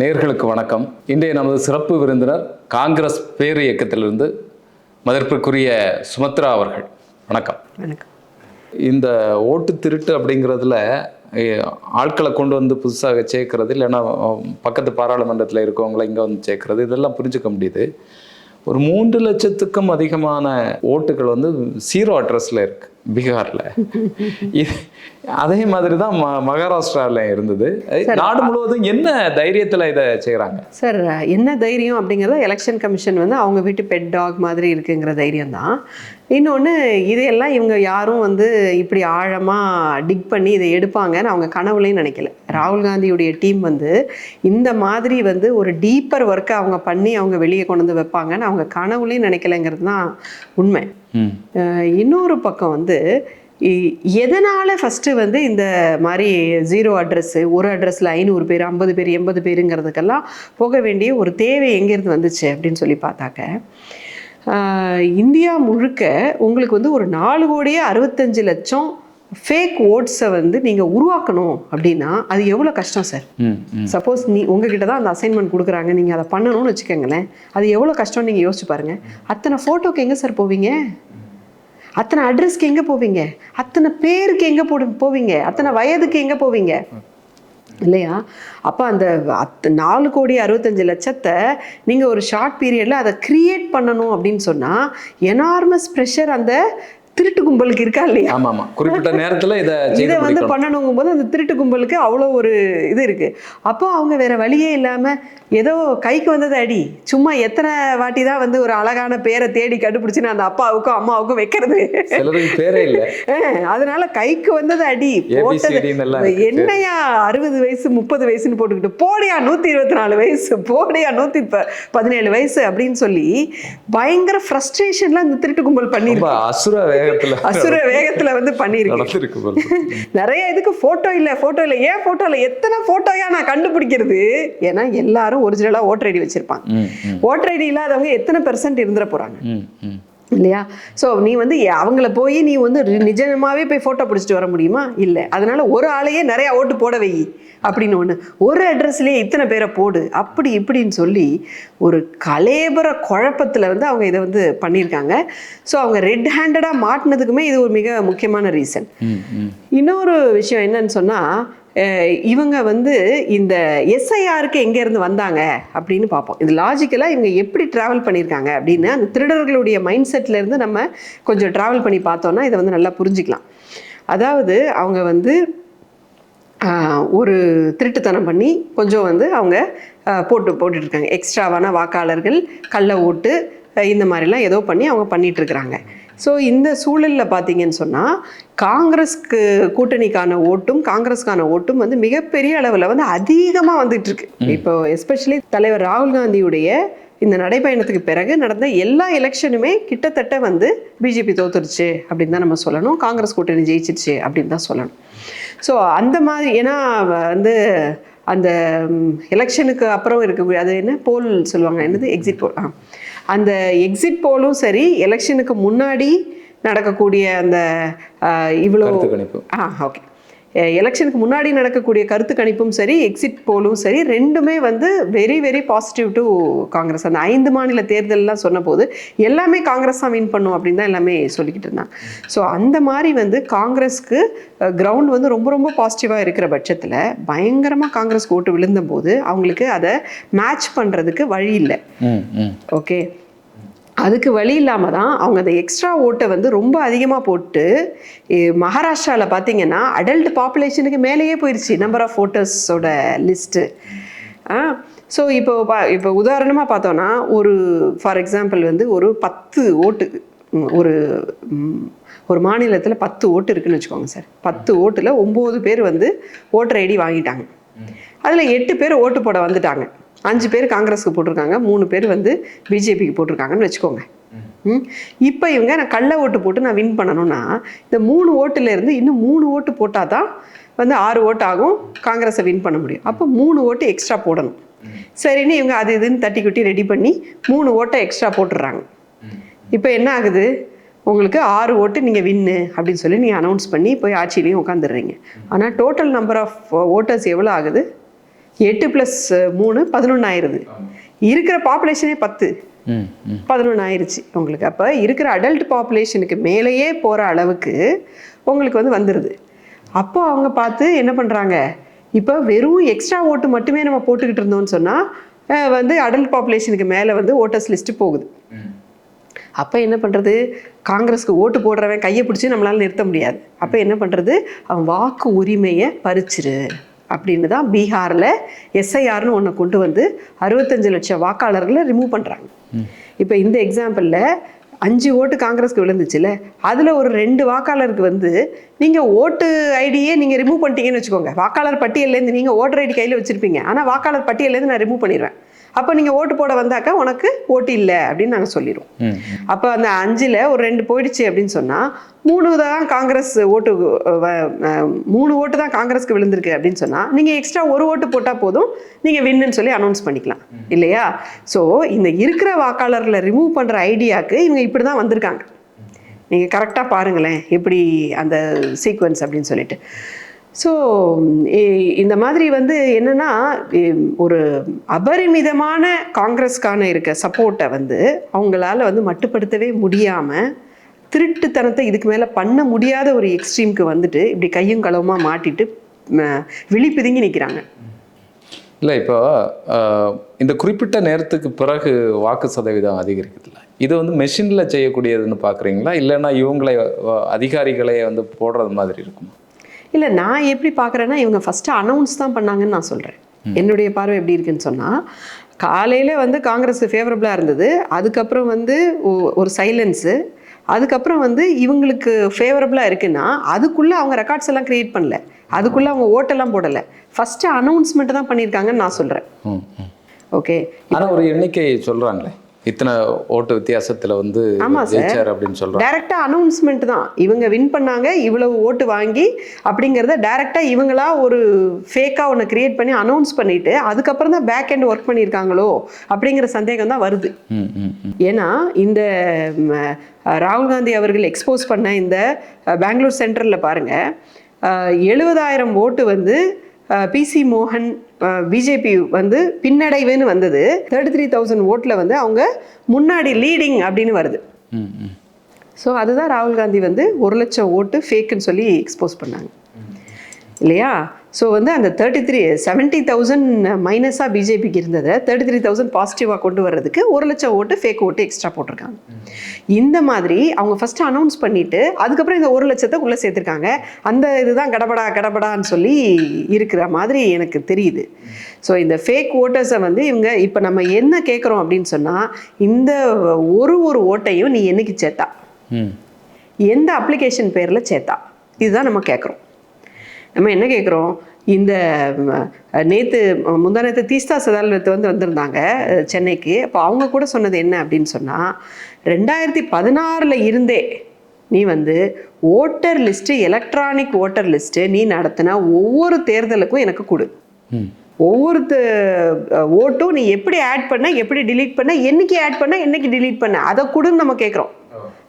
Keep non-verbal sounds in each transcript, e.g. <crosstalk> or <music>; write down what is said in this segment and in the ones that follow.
நேர்களுக்கு வணக்கம். இன்றைய நமது சிறப்பு விருந்தினர் காங்கிரஸ் பேர் இயக்கத்திலிருந்து மதிப்பிற்குரிய சுமத்ரா அவர்கள். வணக்கம். வணக்கம். இந்த ஓட்டு திருட்டு அப்படிங்கிறதுல ஆட்களை கொண்டு வந்து புதுசாக சேர்க்கறது இல்லைன்னா பக்கத்து பாராளுமன்றத்தில் இருக்கவங்கள இங்கே வந்து சேர்க்கறது இதெல்லாம் புரிஞ்சுக்க முடியுது. ஒரு மூன்று லட்சத்துக்கும் அதிகமான ஓட்டுகள் வந்து ஜீரோ அட்ரஸில் இருக்கு. பீகாரில். இது அதே மாதிரி தான் ம மகாராஷ்டிராவில் இருந்தது. நாடு முழுவதும் என்ன தைரியத்தில் இதை செய்கிறாங்க சார் என்ன தைரியம் அப்படிங்கிறத எலெக்ஷன் கமிஷன் வந்து அவங்க வீட்டு பெட் டாக் மாதிரி இருக்குங்கிற தைரியம் தான் இன்னொன்று இதையெல்லாம் இவங்க யாரும் வந்து இப்படி ஆழமாக டிக் பண்ணி இதை எடுப்பாங்கன்னு அவங்க கனவுலையும் நினைக்கல. ராகுல் காந்தியுடைய டீம் வந்து இந்த மாதிரி வந்து ஒரு டீப்பர் ஒர்க்கை அவங்க பண்ணி அவங்க வெளியே கொண்டு வந்து வைப்பாங்கன்னு அவங்க கனவுலையும் நினைக்கலைங்கிறது தான் உண்மை. இன்னொரு பக்கம் வந்து எதனால ஃபஸ்ட்டு வந்து இந்த மாதிரி ஜீரோ அட்ரஸ்ஸு ஒரு அட்ரஸில் ஐநூறு பேர் ஐம்பது பேர் எண்பது பேருங்கிறதுக்கெல்லாம் போக வேண்டிய ஒரு தேவை எங்கேருந்து வந்துச்சு அப்படின்னு சொல்லி பார்த்தாக்க இந்தியா முழுக்க உங்களுக்கு வந்து ஒரு நாலு கோடியே அறுபத்தஞ்சு லட்சம் ஃபேக் ஓட்ஸை வந்து நீங்கள் உருவாக்கணும் அப்படின்னா அது எவ்வளோ கஷ்டம் சார்? சப்போஸ் நீ உங்ககிட்ட தான் அந்த அசைன்மெண்ட் கொடுக்குறாங்க நீங்கள் அதை பண்ணணும்னு வச்சுக்கோங்களேன் அது எவ்வளோ கஷ்டம்னு நீங்கள் யோசிச்சு பாருங்கள் அத்தனை ஃபோட்டோக்கு எங்கே சார் போவீங்க? அத்தனை அட்ரஸ்க்கு எங்கே போவீங்க? அத்தனை பேருக்கு எங்கே போடு போவீங்க? அத்தனை வயதுக்கு எங்கே போவீங்க? இல்லையா? அப்போ அந்த அத் நாலு கோடி அறுபத்தஞ்சு லட்சத்தை நீங்கள் ஒரு ஷார்ட் பீரியடில் அதை க்ரியேட் பண்ணணும் அப்படின்னு சொன்னால் எனார்மஸ் ப்ரெஷர் அந்த திருட்டு கும்பலுக்கு இருக்கா இல்லையா? ஆமாம் ஆமாம் குறிப்பிட்ட நேரத்தில் இதை <laughs> இதை வந்து பண்ணணுங்கும் போது அந்த திருட்டு கும்பலுக்கு அவ்வளோ ஒரு இது இருக்கு. அப்போ அவங்க வேற வழியே இல்லாம ஏதோ கைக்கு வந்தது அடி. சும்மா எத்தனை வாட்டி தான் வந்து ஒரு அழகான பேரை தேடி கண்டுபிடிச்சு நான் அந்த அப்பாவுக்கும் அம்மாவுக்கும் வைக்கிறது. பேரே இல்லை. <laughs> அதனால கைக்கு வந்தது அடி. போட்டது. என்னையா அறுபது வயசு முப்பது வயசுன்னு போட்டுக்கிட்டு போடியா நூத்தி இருபத்தி நாலு வயசு போடியா நூத்தி ப- பதினேழு வயசு அப்படின்னு சொல்லி பயங்கர ஃப்ரஸ்ட்ரேஷன்ல அந்த திருட்டு கும்பல் பண்ணிருக்கு அசுர வேகத்தில். அசுர வேகத்துல வந்து பண்ணியிருக்கு. நடந்திருக்கு போல இருக்கு. நிறைய இதுக்கு போட்டோ இல்ல போட்டோ இல்ல. ஏன் போட்டோ இல்ல? எத்தனை போட்டோயா நான் கண்டுபிடிக்கிறது? ஏன்னா எல்லாரும் ஒரிஜினலா ஓட்டர் ஐடி வச்சிருப்பாங்க. ஓட்டர் ஐடி இல்லாதவங்க எத்தனை பெர்சன்ட் இருந்துட ம் இல்லையா? ஸோ நீ வந்து அவங்கள போய் நீ வந்து நிஜமாவே போய் ஃபோட்டோ பிடிச்சிட்டு வர முடியுமா? இல்லை. அதனால ஒரு ஆளையே நிறைய ஓட்டு போட வை அப்படின்னு ஒன்று ஒரு அட்ரஸ்லேயே இத்தனை பேரை போடு. அப்படி இப்படின்னு சொல்லி ஒரு கலேபர குழப்பத்தில் வந்து அவங்க இதை வந்து பண்ணியிருக்காங்க. ஸோ அவங்க ரெட் ஹேண்டடாக மாட்டினதுக்குமே இது ஒரு மிக முக்கியமான ரீசன் இன்னொரு விஷயம் என்னன்னு சொன்னால் இவங்க வந்து இந்த எஸ்ஐஆருக்கு எங்கேருந்து வந்தாங்க அப்படின்னு பார்ப்போம். இது லாஜிக்கலாக இவங்க எப்படி ட்ராவல் பண்ணியிருக்காங்க அப்படின்னு அந்த திருடர்களுடைய மைண்ட் செட்லேருந்து நம்ம கொஞ்சம் ட்ராவல் பண்ணி பார்த்தோன்னா இதை வந்து நல்லா புரிஞ்சுக்கலாம். அதாவது அவங்க வந்து ஒரு திருட்டுத்தனம் பண்ணி கொஞ்சம் வந்து அவங்க போட்டு போட்டுட்ருக்காங்க எக்ஸ்ட்ராவான வாக்காளர்கள் கள்ள ஓட்டு இந்த மாதிரிலாம் ஏதோ பண்ணி அவங்க பண்ணிகிட்ருக்குறாங்க இருக்கிறாங்க. ஸோ இந்த சூழலில் பார்த்தீங்கன்னு சொன்னால் காங்கிரஸ்க்கு கூட்டணிக்கான ஓட்டும் காங்கிரஸ்க்கான ஓட்டும் வந்து மிகப்பெரிய அளவில் வந்து அதிகமாக வந்துட்டு இருக்கு இப்போ எஸ்பெஷலி தலைவர் ராகுல் காந்தியுடைய இந்த நடைப்பயணத்துக்கு பிறகு நடந்த எல்லா எலெக்ஷனுமே கிட்டத்தட்ட வந்து பிஜேபி தோத்துருச்சு அப்படின்னு தான் நம்ம சொல்லணும். காங்கிரஸ் கூட்டணி ஜெயிச்சிருச்சு அப்படின்னு தான் சொல்லணும். ஸோ அந்த மாதிரி ஏன்னா வந்து அந்த எலெக்ஷனுக்கு அப்புறம் இருக்கக்கூடிய அது என்ன? போல் சொல்லுவாங்க. என்னது? எக்ஸிட் போல் ஆ. அந்த எக்ஸிட் போலும் சரி எலெக்ஷனுக்கு முன்னாடி நடக்கக்கூடிய அந்த இவ்வளோ ஆ ஓகே எலெக்ஷனுக்கு முன்னாடி நடக்கக்கூடிய கருத்து கணிப்பும் சரி எக்ஸிட் போலும் சரி ரெண்டுமே வந்து very very positive to Congress. அந்த ஐந்து மாநில தேர்தல்லாம் சொன்னபோது எல்லாமே காங்கிரஸ் தான் வின் பண்ணும் அப்படின்னு தான் எல்லாமே சொல்லிக்கிட்டு இருந்தாங்க. ஸோ அந்த மாதிரி வந்து காங்கிரஸ்க்கு கிரவுண்ட் வந்து ரொம்ப ரொம்ப பாசிட்டிவாக இருக்கிற பட்சத்தில் பயங்கரமாக காங்கிரஸ் ஓட்டு விழுந்தபோது அவங்களுக்கு அதை மேட்ச் பண்ணுறதுக்கு வழி இல்லை. ஓகே அதுக்கு வழி இல்லாமல் தான் அவங்க அந்த எக்ஸ்ட்ரா ஓட்டை வந்து ரொம்ப அதிகமாக போட்டு மகாராஷ்டிராவில் பார்த்தீங்கன்னா அடல்ட் பாப்புலேஷனுக்கு மேலேயே போயிடுச்சு நம்பர் ஆஃப் ஓட்டர்ஸோட லிஸ்ட்டு ஸோ இப்போ பா இப்போ உதாரணமாக பார்த்தோன்னா ஒரு ஃபார் எக்ஸாம்பிள் வந்து ஒரு பத்து ஓட்டு ஒரு ஒரு மாநிலத்தில் பத்து ஓட்டு இருக்குன்னு வச்சுக்கோங்க சார். பத்து ஓட்டில் ஒம்பது பேர் வந்து ஓட்டர் ஐடி வாங்கிட்டாங்க. அதில் எட்டு பேர் ஓட்டு போட வந்துட்டாங்க. அஞ்சு பேர் காங்கிரஸுக்கு போட்டிருக்காங்க மூணு பேர் வந்து பிஜேபிக்கு போட்டிருக்காங்கன்னு வச்சுக்கோங்க. இப்போ இவங்க நான் கள்ள ஓட்டு போட்டு நான் வின் பண்ணணும்னா இந்த மூணு ஓட்டுலேருந்து இன்னும் மூணு ஓட்டு போட்டால் தான் வந்து ஆறு ஓட்டு ஆகும் காங்கிரஸை வின் பண்ண முடியும். அப்போ மூணு ஓட்டு எக்ஸ்ட்ரா போடணும். சரின்னு இவங்க அது இதுன்னு தட்டி குட்டி ரெடி பண்ணி மூணு ஓட்டை எக்ஸ்ட்ரா போட்டுடுறாங்க. இப்போ என்ன ஆகுது? உங்களுக்கு ஆறு ஓட்டு நீங்கள் வின்னு அப்படின்னு சொல்லி நீங்கள் அனௌன்ஸ் பண்ணி போய் ஆட்சியிலையும் உட்காந்துடுறீங்க ஆனால் டோட்டல் நம்பர் ஆஃப் ஓட்டர்ஸ் எவ்வளோ ஆகுது? எட்டு ப்ளஸ் மூணு பதினொன்று ஆயிடுது இருக்கிற பாப்புலேஷனே பத்து. பதினொன்று ஆயிருச்சு உங்களுக்கு. அப்போ இருக்கிற அடல்ட் பாப்புலேஷனுக்கு மேலேயே போகிற அளவுக்கு உங்களுக்கு வந்து வந்துடுது அப்போ அவங்க பார்த்து என்ன பண்ணுறாங்க இப்போ வெறும் எக்ஸ்ட்ரா ஓட்டு மட்டுமே நம்ம போட்டுக்கிட்டு இருந்தோம்னு சொன்னால் வந்து அடல்ட் பாப்புலேஷனுக்கு மேலே வந்து ஓட்டர்ஸ் லிஸ்ட்டு போகுது. அப்போ என்ன பண்ணுறது காங்கிரஸ்க்கு ஓட்டு போடுறவன் கையை பிடிச்சி நம்மளால நிறுத்த முடியாது. அப்போ என்ன பண்ணுறது அவன் வாக்கு உரிமையை பறிச்சிரு. அப்படின்னு தான் பீகாரில் எஸ்ஐஆர்னு ஒன்று கொண்டு வந்து அறுபத்தஞ்சு லட்சம் வாக்காளர்களை ரிமூவ் பண்ணுறாங்க இப்போ இந்த எக்ஸாம்பிளில் அஞ்சு ஓட்டு காங்கிரஸ்க்கு விழுந்துச்சுல அதில் ஒரு ரெண்டு வாக்காளருக்கு வந்து நீங்கள் ஓட்டு ஐடியே நீங்கள் ரிமூவ் பண்ணிட்டீங்கன்னு வச்சுக்கோங்க. வாக்காளர் பட்டியல்லேருந்து நீங்கள் ஓட்டர் ஐடி கையில் வச்சுருப்பீங்க. ஆனால் வாக்காளர் பட்டியல்லேருந்து நான் ரிமூவ் பண்ணிடுவேன். அப்போ நீங்கள் ஓட்டு போட வந்தாக்கா உனக்கு ஓட்டு இல்லை அப்படின்னு நாங்கள் சொல்லிடுவோம் அப்போ அந்த அஞ்சில் ஒரு ரெண்டு போயிடுச்சு அப்படின்னு சொன்னால் மூணு தான் காங்கிரஸ் ஓட்டு மூணு ஓட்டு தான் காங்கிரஸ்க்கு விழுந்திருக்கு அப்படின்னு சொன்னால் நீங்கள் எக்ஸ்ட்ரா ஒரு ஓட்டு போட்டால் போதும் நீங்கள் வின்னுன்னு சொல்லி அனௌன்ஸ் பண்ணிக்கலாம். இல்லையா? ஸோ இந்த இருக்கிற வாக்காளர்களை ரிமூவ் பண்ணுற ஐடியாவுக்கு இவங்க இப்படி தான் வந்திருக்காங்க நீங்கள் கரெக்டாக பாருங்களேன் எப்படி அந்த சீக்வன்ஸ் அப்படின்னு சொல்லிட்டு. ஸோ இந்த மாதிரி வந்து என்னென்னா ஒரு அபரிமிதமான காங்கிரஸ்க்கான இருக்க சப்போர்ட்டை வந்து அவங்களால வந்து மட்டுப்படுத்தவே முடியாமல் திருட்டுத்தனத்தை இதுக்கு மேலே பண்ண முடியாத ஒரு எக்ஸ்ட்ரீம்க்கு வந்துட்டு இப்படி கையும் களவுமாக மாட்டிட்டு ம, விழி பிதுங்கி நிற்கிறாங்க இல்லை இப்போ இந்த குறிப்பிட்ட நேரத்துக்கு பிறகு வாக்கு சதவீதம் அதிகரிக்குதுல்ல இது வந்து மெஷினில் செய்யக்கூடியதுன்னு பார்க்குறீங்களா இல்லைன்னா இவங்களை அதிகாரிகளை வந்து போடுறது மாதிரி இருக்குமா? இல்லை நான் எப்படி பார்க்குறேன்னா இவங்க ஃபஸ்ட்டு அனௌன்ஸ் தான் பண்ணாங்கன்னு நான் சொல்கிறேன் என்னுடைய பார்வை எப்படி இருக்குன்னு சொன்னால் காலையில் வந்து காங்கிரஸ் ஃபேவரபுளாக இருந்தது. அதுக்கப்புறம் வந்து ஒரு சைலன்ஸு அதுக்கப்புறம் வந்து இவங்களுக்கு ஃபேவரபுளாக இருக்குன்னா அதுக்குள்ளே அவங்க ரெக்கார்ட்ஸ் எல்லாம் க்ரியேட் பண்ணல. அதுக்குள்ளே அவங்க ஓட்டெல்லாம் போடலை. ஃபஸ்ட்டு அனௌன்ஸ்மெண்ட் தான் பண்ணியிருக்காங்கன்னு நான் சொல்கிறேன் ஓகே ஆனால் ஒரு எண்ணிக்கை சொல்கிறாங்களே இத்தனை ஓட்டு வித்தியாசத்தில் வந்து. ஜெயிச்சார் அப்படின்னு சொல்கிறாங்க டைரக்டா அனௌன்ஸ்மெண்ட் தான். இவங்க வின் பண்ணாங்க இவ்வளவு ஓட்டு வாங்கி அப்படிங்கிறத டைரக்டா இவங்களா ஒரு ஃபேக்காக ஒன்று கிரியேட் பண்ணி அனௌன்ஸ் பண்ணிட்டு அதுக்கப்புறம் தான் பேக் எண்ட் ஒர்க் பண்ணியிருக்காங்களோ அப்படிங்கிற சந்தேகம் தான் வருது. ஏன்னா இந்த ராகுல் காந்தி அவர்கள் எக்ஸ்போஸ் பண்ண இந்த பெங்களூர் சென்டரில் பாருங்க எழுபதாயிரம் ஓட்டு வந்து பிசி மோகன் பிஜேபி வந்து பின்னடைவுன்னு வந்தது. தேர்ட்டி த்ரீ தௌசண்ட் ஓட்டில் வந்து அவங்க முன்னாடி லீடிங் அப்படின்னு வருது. ஸோ அதுதான் ராகுல் காந்தி வந்து ஒரு லட்சம் ஓட்டு ஃபேக்குன்னு சொல்லி எக்ஸ்போஸ் பண்ணாங்க. இல்லையா? ஸோ வந்து அந்த தேர்ட்டி த்ரீ செவன்ட்டி தௌசண்ட் மைனஸாக பிஜேபிக்கு இருந்ததை தேர்ட்டி த்ரீ தௌசண்ட் பாசிட்டிவாக கொண்டு வர்றதுக்கு ஒரு லட்சம் ஓட்டு ஃபேக் ஓட்டு எக்ஸ்ட்ரா போட்டிருக்காங்க. இந்த மாதிரி அவங்க ஃபஸ்ட்டு அனௌன்ஸ் பண்ணிவிட்டு அதுக்கப்புறம் இந்த ஒரு லட்சத்தை உள்ளே சேர்த்துருக்காங்க. அந்த இதுதான் கடபடா கடபடான்னு சொல்லி இருக்கிற மாதிரி எனக்கு தெரியுது. ஸோ இந்த ஃபேக் ஓட்டர்ஸை வந்து இவங்க இப்போ நம்ம என்ன கேட்குறோம் அப்படின்னு சொன்னால் இந்த ஒரு ஒரு ஓட்டையும் நீ என்னைக்கு சேர்த்தா? எந்த அப்ளிகேஷன் பேரில் சேர்த்தா? இதுதான் நம்ம கேட்குறோம் நம்ம என்ன கேட்குறோம் இந்த நேற்று முந்தா நேற்று தீஸ்தா சதாலத்து வந்து வந்திருந்தாங்க சென்னைக்கு. அப்போ அவங்க கூட சொன்னது என்ன அப்படின்னு சொன்னால் ரெண்டாயிரத்தி பதினாறில் இருந்தே நீ வந்து voter list electronic voter list நீ நடத்தின ஒவ்வொரு தேர்தலுக்கும் எனக்கு கொடு. ம். ஒவ்வொரு த- ஓட்டும் நீ எப்படி ஆட் பண்ண எப்படி delete பண்ண என்னைக்கு ஆட் பண்ண என்னைக்கு delete பண்ண அதை கொடுன்னு நம்ம கேட்குறோம்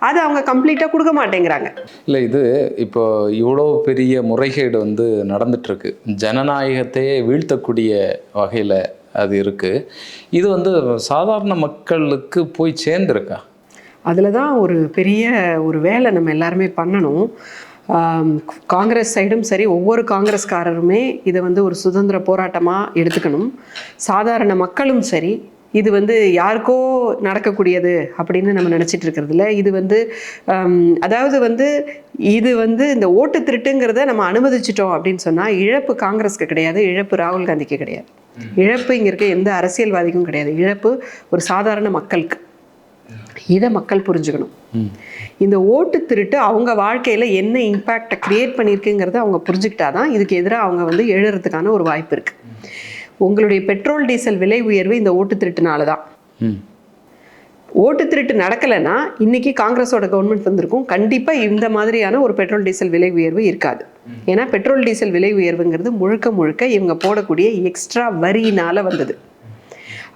அதை அவங்க கம்ப்ளீட்டாக கொடுக்க மாட்டேங்கிறாங்க. இல்லை இது இப்போ இவ்வளோ பெரிய முறைகேடு வந்து நடந்துட்டு இருக்கு ஜனநாயகத்தையே வீழ்த்தக்கூடிய வகையில் அது இருக்கு. இது வந்து சாதாரண மக்களுக்கு போய் சேர்ந்துருக்கா? அதில் தான் ஒரு பெரிய ஒரு வேலை நம்ம எல்லாருமே பண்ணணும். காங்கிரஸ் சைடும் சரி ஒவ்வொரு காங்கிரஸ்காரருமே இதை வந்து ஒரு சுதந்திர போராட்டமாக எடுத்துக்கணும். சாதாரண மக்களும் சரி இது வந்து யாருக்கோ நடக்கக்கூடியது அப்படின்னு நம்ம நினச்சிட்டு இருக்கிறதுல இது வந்து அதாவது வந்து இது வந்து இந்த ஓட்டு திருட்டுங்கிறத நம்ம அனுமதிச்சிட்டோம் அப்படின்னு சொன்னால் இழப்பு காங்கிரஸ்க்கு கிடையாது இழப்பு ராகுல் காந்திக்கு கிடையாது. இழப்பு இங்கே இருக்க எந்த அரசியல்வாதிக்கும் கிடையாது. இழப்பு ஒரு சாதாரண மக்களுக்கு. இதை மக்கள் புரிஞ்சுக்கணும். இந்த ஓட்டு திருட்டு அவங்க வாழ்க்கையில் என்ன இம்பேக்டை கிரியேட் பண்ணியிருக்குங்கிறத அவங்க புரிஞ்சுக்கிட்டாதான் இதுக்கு எதிராக அவங்க வந்து எழுறதுக்கான ஒரு வாய்ப்பு இருக்குது உங்களுடைய பெட்ரோல் டீசல் விலை உயர்வு இந்த ஓட்டு திருட்டுனால தான் ஓட்டு திருட்டு நடக்கலைன்னா இன்னைக்கு காங்கிரஸோட கவர்மெண்ட் வந்திருக்கும். கண்டிப்பாக இந்த மாதிரியான ஒரு பெட்ரோல் டீசல் விலை உயர்வு இருக்காது. ஏன்னா பெட்ரோல் டீசல் விலை உயர்வுங்கிறது முழுக்க முழுக்க இவங்க போடக்கூடிய எக்ஸ்ட்ரா வரியினால வந்தது.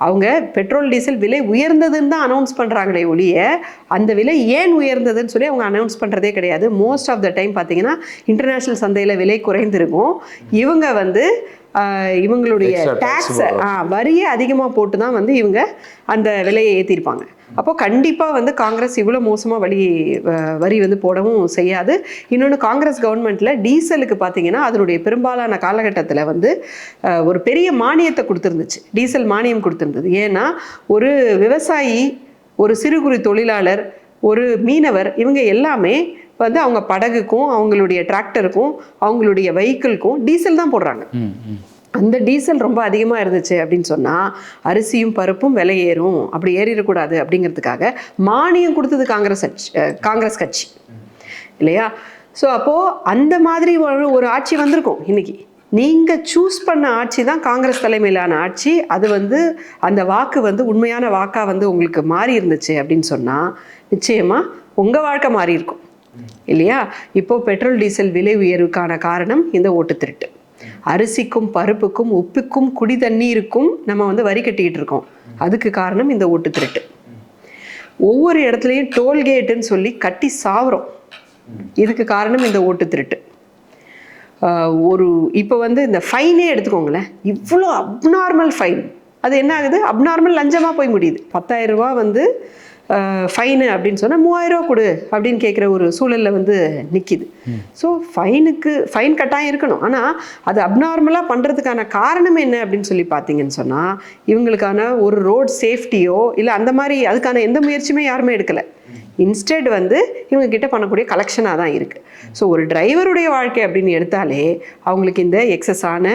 அவங்க பெட்ரோல் டீசல் விலை உயர்ந்ததுன்னு தான் அனௌன்ஸ் பண்ணுறாங்களே ஒழிய அந்த விலை ஏன் உயர்ந்ததுன்னு சொல்லி அவங்க அனௌன்ஸ் பண்ணுறதே கிடையாது. மோஸ்ட் ஆஃப் த டைம் பார்த்தீங்கன்னா இன்டர்நேஷ்னல் சந்தையில் விலை குறைந்திருக்கும். இவங்க வந்து இவங்களுடைய டேக்ஸை வரியை அதிகமாக போட்டு தான் வந்து இவங்க அந்த விலையை ஏற்றிருப்பாங்க அப்போ கண்டிப்பாக வந்து காங்கிரஸ் இவ்வளோ மோசமாக வழி வரி வந்து போடவும் செய்யாது. இன்னொன்று காங்கிரஸ் கவர்மெண்ட்டில் டீசலுக்கு பார்த்தீங்கன்னா அதனுடைய பெரும்பாலான காலகட்டத்தில் வந்து ஒரு பெரிய மானியத்தை கொடுத்துருந்துச்சு. டீசல் மானியம் கொடுத்துருந்தது. ஏன்னா ஒரு விவசாயி ஒரு சிறு குறு தொழிலாளர் ஒரு மீனவர் இவங்க எல்லாமே வந்து அவங்க படகுக்கும் அவங்களுடைய டிராக்டருக்கும் அவங்களுடைய வெஹிக்கிள்க்கும் டீசல் தான் போடுறாங்க. அந்த டீசல் ரொம்ப அதிகமாக இருந்துச்சு அப்படின்னு சொன்னால் அரிசியும் பருப்பும் விலை ஏறும். அப்படி ஏறிடக்கூடாது அப்படிங்கிறதுக்காக மானியம் கொடுத்தது காங்கிரஸ் கட்சி காங்கிரஸ் கட்சி. இல்லையா? ஸோ அப்போது அந்த மாதிரி ஒரு ஒரு ஆட்சி வந்திருக்கும் இன்னைக்கு. நீங்கள் சூஸ் பண்ண ஆட்சி தான் காங்கிரஸ் தலைமையிலான ஆட்சி. அது வந்து அந்த வாக்கு வந்து உண்மையான வாக்காக வந்து உங்களுக்கு மாறி இருந்துச்சு அப்படின்னு சொன்னால் நிச்சயமாக உங்கள் வாழ்க்கை மாறி இருக்கும். இல்லையா? இப்போ பெட்ரோல் டீசல் விலை உயர்வுக்கான காரணம் இந்த ஓட்டு திருட்டு. அரிசிக்கும் பருப்புக்கும் உப்புக்கும் குடி தண்ணீருக்கும் நம்ம வந்து வரி கட்டிக்கிட்டு இருக்கோம். அதுக்கு காரணம் இந்த ஓட்டு திருட்டு. ஒவ்வொரு இடத்துலையும் டோல்கேட்டுன்னு சொல்லி கட்டி சாவுறோம். இதுக்கு காரணம் இந்த ஓட்டு திருட்டு. ஒரு இப்போ வந்து இந்த ஃபைனே எடுத்துக்கோங்களேன். இவ்வளோ அப்நார்மல் ஃபைன் அது என்ன ஆகுது? அப்நார்மல் லஞ்சமாக போய் முடியுது. பத்தாயிரம் ரூபா வந்து ஃபைனு அப்படின்னு சொன்னால் மூவாயிரம் ரூபா கொடு அப்படின்னு கேட்குற ஒரு சூழலில் வந்து நிற்கிது ஸோ ஃபைனுக்கு ஃபைன் கட்டாயம் இருக்கணும். ஆனால் அது அப்நார்மலாக பண்ணுறதுக்கான காரணம் என்ன அப்படின்னு சொல்லி பார்த்தீங்கன்னு சொன்னால் இவங்களுக்கான ஒரு ரோட் சேஃப்டியோ இல்லை அந்த மாதிரி அதுக்கான எந்த முயற்சியுமே யாருமே எடுக்கலை. இன்ஸ்டெட் வந்து இவங்க கிட்ட பண்ணக்கூடிய கலெக்ஷனாக தான் இருக்குது ஸோ ஒரு டிரைவருடைய வாழ்க்கை அப்படின்னு எடுத்தாலே அவங்களுக்கு இந்த எக்ஸஸான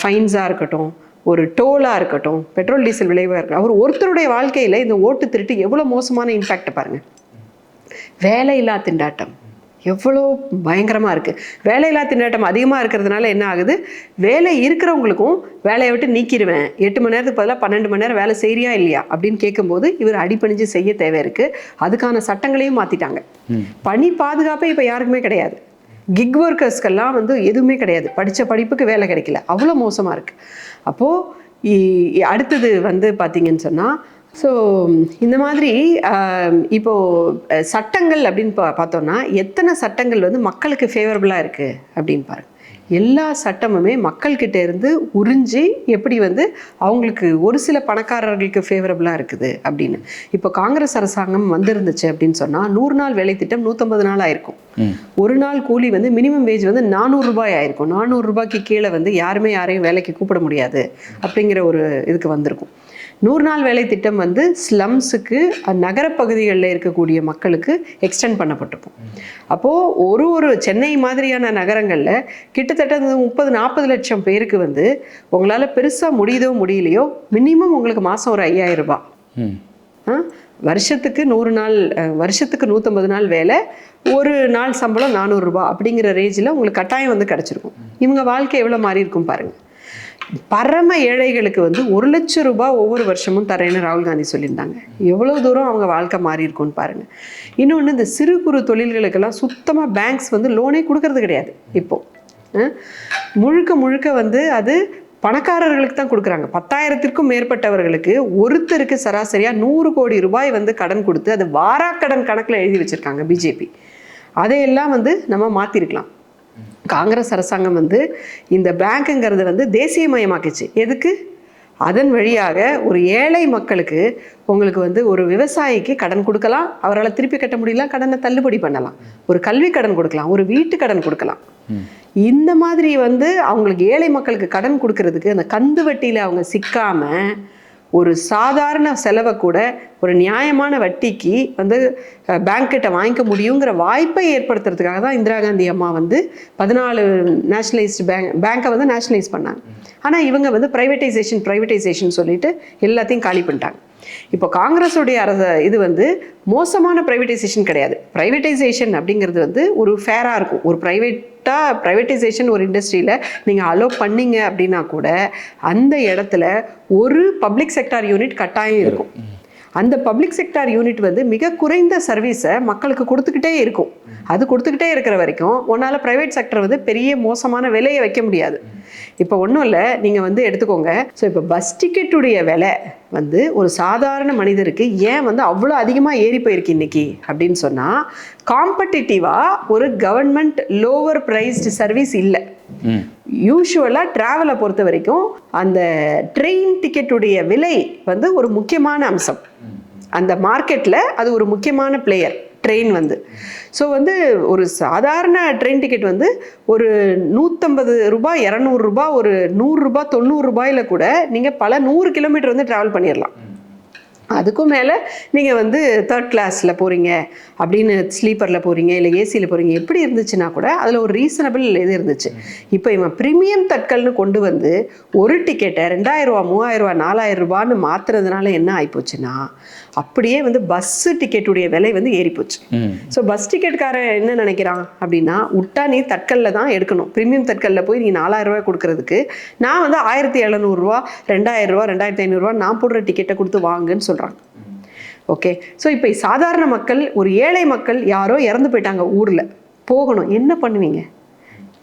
ஃபைன்ஸாக இருக்கட்டும் ஒரு டோலாக இருக்கட்டும் பெட்ரோல் டீசல் விளைவாக இருக்கட்டும் அவர் ஒருத்தருடைய வாழ்க்கையில் இந்த ஓட்டு திருட்டு எவ்வளோ மோசமான இம்பேக்ட் பாருங்கள் வேலையில்லா திண்டாட்டம். எவ்வளோ பயங்கரமாக இருக்குது வேலையில்லா திண்டாட்டம் அதிகமாக இருக்கிறதுனால என்ன ஆகுது? வேலை இருக்கிறவங்களுக்கும் வேலையை விட்டு நீக்கிடுவேன். எட்டு மணி நேரத்துக்கு பதிலாக பன்னெண்டு மணி நேரம் வேலை செய்றியா இல்லையா? அப்படின்னு கேட்கும்போது இவர் அடிப்பணிஞ்சு செய்ய தேவை இருக்குது அதுக்கான சட்டங்களையும் மாற்றிட்டாங்க பணி பாதுகாப்பே இப்போ யாருக்குமே கிடையாது. கிக் ஒர்க்கர்ஸ்க்கெல்லாம் வந்து எதுவுமே கிடையாது. படித்த படிப்புக்கு வேலை கிடைக்கல. அவ்வளோ மோசமாக இருக்குது அப்போது அடுத்தது வந்து பார்த்தீங்கன்னு சொன்னால் ஸோ இந்த மாதிரி இப்போது சட்டங்கள் அப்படின்னு பா பார்த்தோன்னா எத்தனை சட்டங்கள் வந்து மக்களுக்கு ஃபேவரபுளாக இருக்குது அப்படின்னு பாருங்கள் எல்லா சட்டமுமே மக்கள்கிட்ட இருந்து உறிஞ்சி எப்படி வந்து அவங்களுக்கு ஒரு சில பணக்காரர்களுக்கு ஃபேவரபுளாக இருக்குது அப்படின்னு. இப்போ காங்கிரஸ் அரசாங்கம் வந்திருந்துச்சு அப்படின்னு சொன்னால் நூறு நாள் வேலை திட்டம் நூற்றம்பது நாள் ஆயிருக்கும். ஒரு நாள் கூலி வந்து மினிமம் வேஜ் வந்து நானூறு ரூபாய் ஆயிருக்கும். நானூறு ரூபாய்க்கு கீழே வந்து யாருமே யாரையும் வேலைக்கு கூப்பிட முடியாது அப்படிங்கிற ஒரு இதுக்கு வந்திருக்கும். நூறு நாள் வேலை திட்டம் வந்து ஸ்லம்ஸுக்கு நகரப்பகுதிகளில் இருக்கக்கூடிய மக்களுக்கு எக்ஸ்டெண்ட் பண்ணப்பட்டிருக்கும். அப்போது ஒரு ஒரு சென்னை மாதிரியான நகரங்களில் கிட்டத்தட்ட முப்பது நாற்பது லட்சம் பேருக்கு வந்து உங்களால் பெருசாக முடியுதோ முடியலையோ மினிமம் உங்களுக்கு மாதம் ஒரு ஐயாயிரம் ரூபாய்? வருஷத்துக்கு நூறு நாள் வருஷத்துக்கு நூற்றம்பது நாள் வேலை ஒரு நாள் சம்பளம் நானூறுரூபா அப்படிங்கிற ரேஞ்சில் உங்களுக்கு கட்டாயம் வந்து கிடச்சிருக்கும். இவங்க வாழ்க்கை எவ்வளோ மாறி இருக்கும் பாருங்க. பரம ஏழைகளுக்கு வந்து ஒரு லட்சம் ரூபாய் ஒவ்வொரு வருஷமும் தரேன்னு ராகுல் காந்தி சொல்லியிருந்தாங்க. எவ்வளோ தூரம் அவங்க வாழ்க்கை மாறி இருக்கும்னு இன்னொன்று இந்த சிறு குறு தொழில்களுக்கெல்லாம் சுத்தமாக பேங்க்ஸ் வந்து லோனே கொடுக்கறது கிடையாது இப்போது முழுக்க முழுக்க வந்து அது பணக்காரர்களுக்கு தான் கொடுக்குறாங்க. பத்தாயிரத்திற்கும் மேற்பட்டவர்களுக்கு ஒருத்தருக்கு சராசரியாக நூறு கோடி ரூபாய் வந்து கடன் கொடுத்து அது வாராக்கடன் கணக்கில் எழுதி வச்சுருக்காங்க பிஜேபி. அதையெல்லாம் வந்து நம்ம மாற்றிருக்கலாம் காங்கிரஸ் அரசாங்கம் வந்து இந்த பேங்க்குங்கிறத வந்து தேசியமயமாக்குச்சு. எதுக்கு? அதன் வழியாக ஒரு ஏழை மக்களுக்கு உங்களுக்கு வந்து ஒரு விவசாயிக்கு கடன் கொடுக்கலாம் அவரால் திருப்பி கட்ட முடியல கடனை தள்ளுபடி பண்ணலாம். ஒரு கல்வி கடன் கொடுக்கலாம் ஒரு வீட்டு கடன் கொடுக்கலாம். இந்த மாதிரி வந்து அவங்களுக்கு ஏழை மக்களுக்கு கடன் கொடுக்கறதுக்கு அந்த கந்து வட்டியில் அவங்க சிக்காம ஒரு சாதாரண செலவை கூட ஒரு நியாயமான வட்டிக்கு வந்து பேங்க்கிட்ட வாங்கிக்க முடியுங்கிற வாய்ப்பை ஏற்படுத்துறதுக்காக தான் இந்திரா காந்தி அம்மா வந்து பதினாலு நேஷனலைஸ்டு பேங்க் பேங்க்கை வந்து நேஷனலைஸ் பண்ணாங்க. ஆனால் இவங்க வந்து ப்ரைவேட்டைசேஷன் ப்ரைவேட்டைசேஷன் சொல்லிட்டு எல்லாத்தையும் காலி பண்ணிட்டாங்க. இப்போ காங்கிரஸுடைய அரச இது வந்து மோசமான ப்ரைவேட்டைசேஷன் கிடையாது. ப்ரைவேட்டைசேஷன் அப்படிங்கிறது வந்து ஒரு ஃபேராக இருக்கும். ஒரு ப்ரைவேட்டாக ப்ரைவேட்டைசேஷன் ஒரு இண்டஸ்ட்ரியில் நீங்கள் அலோ பண்ணீங்க அப்படின்னா கூட அந்த இடத்துல ஒரு பப்ளிக் செக்டார் யூனிட் கட்டாயம் இருக்கும். அந்த பப்ளிக் செக்டார் யூனிட் வந்து மிக குறைந்த சர்வீஸை மக்களுக்கு கொடுத்துக்கிட்டே இருக்கும். அது கொடுத்துக்கிட்டே இருக்கிற வரைக்கும் உன்னால் ப்ரைவேட் செக்டர் வந்து பெரிய மோசமான விலையை வைக்க முடியாது. இப்போ ஒன்றும் இல்லை நீங்கள் வந்து எடுத்துக்கோங்க. ஸோ இப்போ பஸ் டிக்கெட்டுடைய விலை வந்து ஒரு சாதாரண மனிதருக்கு ஏன் வந்து அவ்வளோ அதிகமாக ஏறி போயிருக்கு இன்னைக்கு அப்படின்னு சொன்னால் காம்படிட்டிவாக ஒரு கவர்மெண்ட் லோவர் ப்ரைஸ்டு சர்வீஸ் இல்லை. யூஷுவலாக ட்ராவலை பொறுத்த வரைக்கும் அந்த ட்ரெயின் டிக்கெட்டுடைய விலை வந்து ஒரு முக்கியமான அம்சம். அந்த மார்க்கெட்டில் அது ஒரு முக்கியமான பிளேயர் ட்ரெயின் வந்து. ஸோ வந்து ஒரு சாதாரண ட்ரெயின் டிக்கெட் வந்து ஒரு நூற்றம்பது ரூபாய் இரநூறுபா ஒரு நூறுரூபா தொண்ணூறு ரூபாயில கூட நீங்கள் பல நூறு கிலோமீட்டர் வந்து ட்ராவல் பண்ணிடலாம் அதுக்கும் மேலே நீங்கள் வந்து தேர்ட் கிளாஸில் போகிறீங்க அப்படின்னு ஸ்லீப்பரில் போகிறீங்க இல்லை ஏசியில் போகிறீங்க எப்படி இருந்துச்சுன்னா கூட அதில் ஒரு ரீசனபிள் இது இருந்துச்சு. இப்போ இவன் ப்ரீமியம் தட்கல்னு கொண்டு வந்து ஒரு டிக்கெட்டை ரெண்டாயிரரூவா மூவாயிரரூவா நாலாயிரம் ரூபான்னு மாற்றுறதுனால என்ன ஆகிப்போச்சுன்னா அப்படியே வந்து பஸ்ஸு டிக்கெட்டுடைய விலை வந்து ஏறிப்போச்சு. ஸோ பஸ் டிக்கெட்காரன் என்ன நினைக்கிறான் அப்படின்னா விட்டா நீ தட்கல்ல தான் எடுக்கணும். ப்ரீமியம் தட்கல்ல போய் நீ நாலாயிரம் ரூபாய் கொடுக்கறதுக்கு நான் வந்து ஆயிரத்தி எழுநூறுவா ரெண்டாயிரம் ரூபா ரெண்டாயிரத்தி ஐநூறுரூவா நான் போடுற டிக்கெட்டை கொடுத்து வாங்குன்னு சொல்கிறாங்க ஓகே ஸோ இப்போ சாதாரண மக்கள் ஒரு ஏழை மக்கள் யாரோ இறந்து போயிட்டாங்க ஊரில் போகணும். என்ன பண்ணுவீங்க?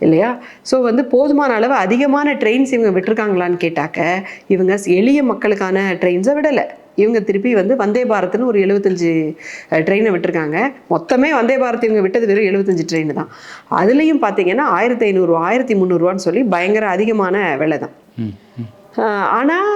இல்லையா? ஸோ வந்து போதுமான அளவு அதிகமான ட்ரெயின்ஸ் இவங்க விட்டுருக்காங்களான்னு கேட்டாக்க இவங்க எளிய மக்களுக்கான ட்ரெயின்ஸை விடலை. இவங்க திருப்பி வந்து வந்தே பாரத்னு ஒரு எழுபத்தஞ்சு ட்ரெயினை விட்டுருக்காங்க. மொத்தமே வந்தே பாரத் இவங்க விட்டது வெறும் எழுபத்தஞ்சு ட்ரெயின் தான். அதுலேயும் பார்த்தீங்கன்னா ஆயிரத்தி ஐநூறுரூவா ஆயிரத்தி முந்நூறுரூவான்னு சொல்லி பயங்கர அதிகமான விலை தான். ஆனால்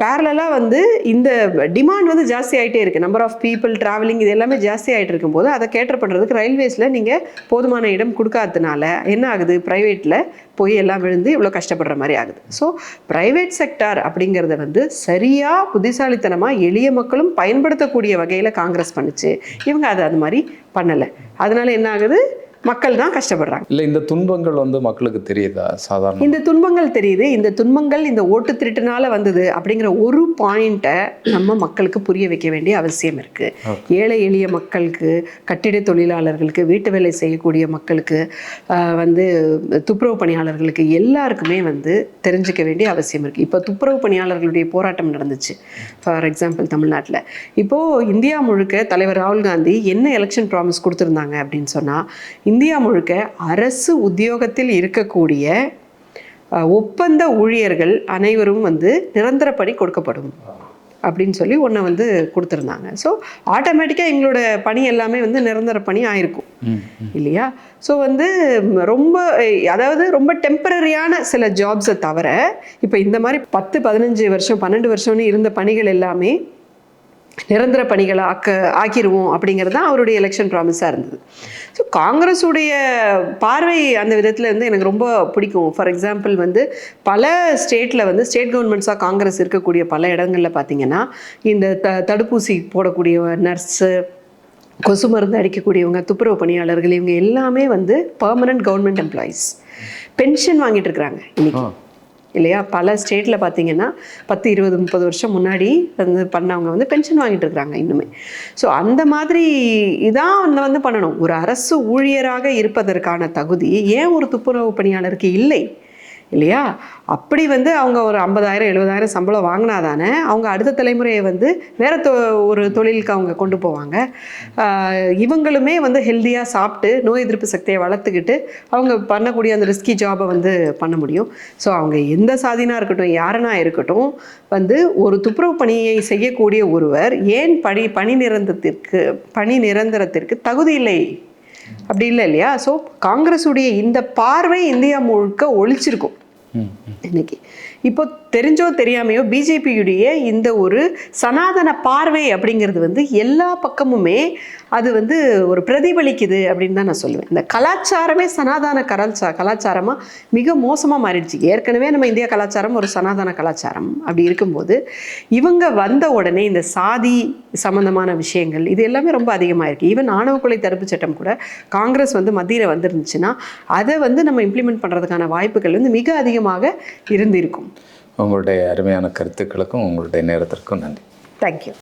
பேரலாக வந்து இந்த டிமாண்ட் வந்து ஜாஸ்தி ஆகிட்டே இருக்குது நம்பர் ஆஃப் பீப்புள் ட்ராவலிங் இது எல்லாமே ஜாஸ்தி ஆகிட்டு இருக்கும்போது அதை கேட்டர் பண்ணுறதுக்கு ரயில்வேஸில் நீங்கள் போதுமான இடம் கொடுக்காததுனால என்ன ஆகுது? ப்ரைவேட்டில் போய் எல்லாம் விழுந்து இவ்வளோ கஷ்டப்படுற மாதிரி ஆகுது. ஸோ ப்ரைவேட் செக்டார் அப்படிங்கிறத வந்து சரியாக புத்திசாலித்தனமாக எளிய மக்களும் பயன்படுத்தக்கூடிய வகையில் காங்கிரஸ் பண்ணுச்சு. இவங்க அதை அது மாதிரி பண்ணலை. அதனால என்ன ஆகுது? மக்கள் தான் கஷ்டப்படுறாங்க. இல்லை இந்த துன்பங்கள் வந்து மக்களுக்கு தெரியுதா? சாதாரண இந்த துன்பங்கள் தெரியுது. இந்த துன்பங்கள் இந்த ஓட்டு திருட்டுனால வந்தது அப்படிங்கிற ஒரு பாயிண்ட்டை நம்ம மக்களுக்கு புரிய வைக்க வேண்டிய அவசியம் இருக்கு. ஏழை எளிய மக்களுக்கு கட்டிட தொழிலாளர்களுக்கு வீட்டு வேலை செய்யக்கூடிய மக்களுக்கு வந்து துப்புரவு பணியாளர்களுக்கு எல்லாருக்குமே வந்து தெரிஞ்சுக்க வேண்டிய அவசியம் இருக்கு. இப்போ துப்புரவு பணியாளர்களுடைய போராட்டம் நடந்துச்சு. ஃபார் எக்ஸாம்பிள் தமிழ்நாட்டில். இப்போ இந்தியா முழுக்க தலைவர் ராகுல் காந்தி என்ன எலெக்ஷன் ப்ராமிஸ் கொடுத்துருந்தாங்க அப்படின்னு சொன்னா இந்தியா முழுக்க அரசு உத்தியோகத்தில் இருக்கக்கூடிய ஒப்பந்த ஊழியர்கள் அனைவரும் வந்து நிரந்தர பணி கொடுக்கப்படும் அப்படின்னு சொல்லி ஒன்றை வந்து கொடுத்துருந்தாங்க. ஸோ ஆட்டோமேட்டிக்காக எங்களோட பணி எல்லாமே வந்து நிரந்தர பணி ஆயிருக்கும். இல்லையா? ஸோ வந்து ரொம்ப அதாவது ரொம்ப டெம்பரரியான சில ஜாப்ஸை தவிர இப்போ இந்த மாதிரி பத்து பதினஞ்சு வருஷம் பன்னெண்டு வருஷம்னு இருந்த பணிகள் எல்லாமே நிரந்தர பணிகளை ஆக்க ஆக்கிடுவோம் அப்படிங்கிறது தான் அவருடைய எலெக்ஷன் ப்ராமிஸாக இருந்தது. ஸோ காங்கிரஸுடைய பார்வை அந்த விதத்தில் வந்து எனக்கு ரொம்ப பிடிக்கும். ஃபார் எக்ஸாம்பிள் வந்து பல ஸ்டேட்டில் வந்து ஸ்டேட் கவர்மெண்ட்ஸாக காங்கிரஸ் இருக்கக்கூடிய பல இடங்களில் பார்த்தீங்கன்னா இந்த த தடுப்பூசி போடக்கூடிய நர்ஸு கொசு மருந்து அடிக்கக்கூடியவங்க துப்புரவு பணியாளர்கள் இவங்க எல்லாமே வந்து பர்மனன்ட் கவர்மெண்ட் எம்ப்ளாயீஸ் பென்ஷன் வாங்கிட்டு இருக்கிறாங்க இன்னைக்கு. இல்லையா? பல ஸ்டேட்டில் பார்த்தீங்கன்னா பத்து இருபது முப்பது வருஷம் முன்னாடி வந்து பண்ணவங்க வந்து பென்ஷன் வாங்கிட்டு இருக்கிறாங்க இன்னுமே. ஸோ அந்த மாதிரி இதான் வந்து வந்து பண்ணணும். ஒரு அரசு ஊழியராக இருப்பதற்கான தகுதி ஏன் ஒரு துப்புரவு பணியாளருக்கு இல்லை? இல்லையா? அப்படி வந்து அவங்க ஒரு ஐம்பதாயிரம் எழுபதாயிரம் சம்பளம் வாங்கினாதானே அவங்க அடுத்த தலைமுறையை வந்து வேறு தொ ஒரு தொழிலுக்கு அவங்க கொண்டு போவாங்க. இவங்களுமே வந்து ஹெல்த்தியாக சாப்பிட்டு நோய் எதிர்ப்பு சக்தியை வளர்த்துக்கிட்டு அவங்க பண்ணக்கூடிய அந்த ரிஸ்கி ஜாபை வந்து பண்ண முடியும். ஸோ அவங்க எந்த சாதினா இருக்கட்டும் யாருனா இருக்கட்டும் வந்து ஒரு துப்புரவு பணியை செய்யக்கூடிய ஒருவர் ஏன் பணி பணி நிரந்தரத்திற்கு பணி நிரந்தரத்திற்கு தகுதி இல்லை? அப்படி இல்லை இல்லையா? ஸோ காங்கிரஸுடைய இந்த பார்வை இந்தியா முழுக்க ஒழிச்சிருக்கும். இன்னைக்கு. இப்போ தெரிஞ்சோ தெரியாமையோ பிஜேபியுடைய இந்த ஒரு சனாதன பார்வை அப்படிங்கிறது வந்து எல்லா பக்கமுமே அது வந்து ஒரு பிரதிபலிக்குது அப்படின்னு தான் நான் சொல்லுவேன். இந்த கலாச்சாரமே சனாதன கலாச்சா கலாச்சாரமாக மிக மோசமாக மாறிடுச்சு. ஏற்கனவே நம்ம இந்திய கலாச்சாரம் ஒரு சனாதன கலாச்சாரம் அப்படி இருக்கும்போது இவங்க வந்த உடனே இந்த சாதி சம்பந்தமான விஷயங்கள் இது எல்லாமே ரொம்ப அதிகமாக இருக்குது ஈவன் ஆணவ கொலை தடுப்பு சட்டம் கூட காங்கிரஸ் வந்து மத்தியில் வந்துருந்துச்சுன்னா அதை வந்து நம்ம இம்ப்ளிமெண்ட் பண்ணுறதுக்கான வாய்ப்புகள் வந்து மிக அதிகமாக இருந்திருக்கும். உங்களுடைய அருமையான கருத்துக்களுக்கும் உங்களுடைய நேரத்திற்கும் நன்றி. தேங்க்யூ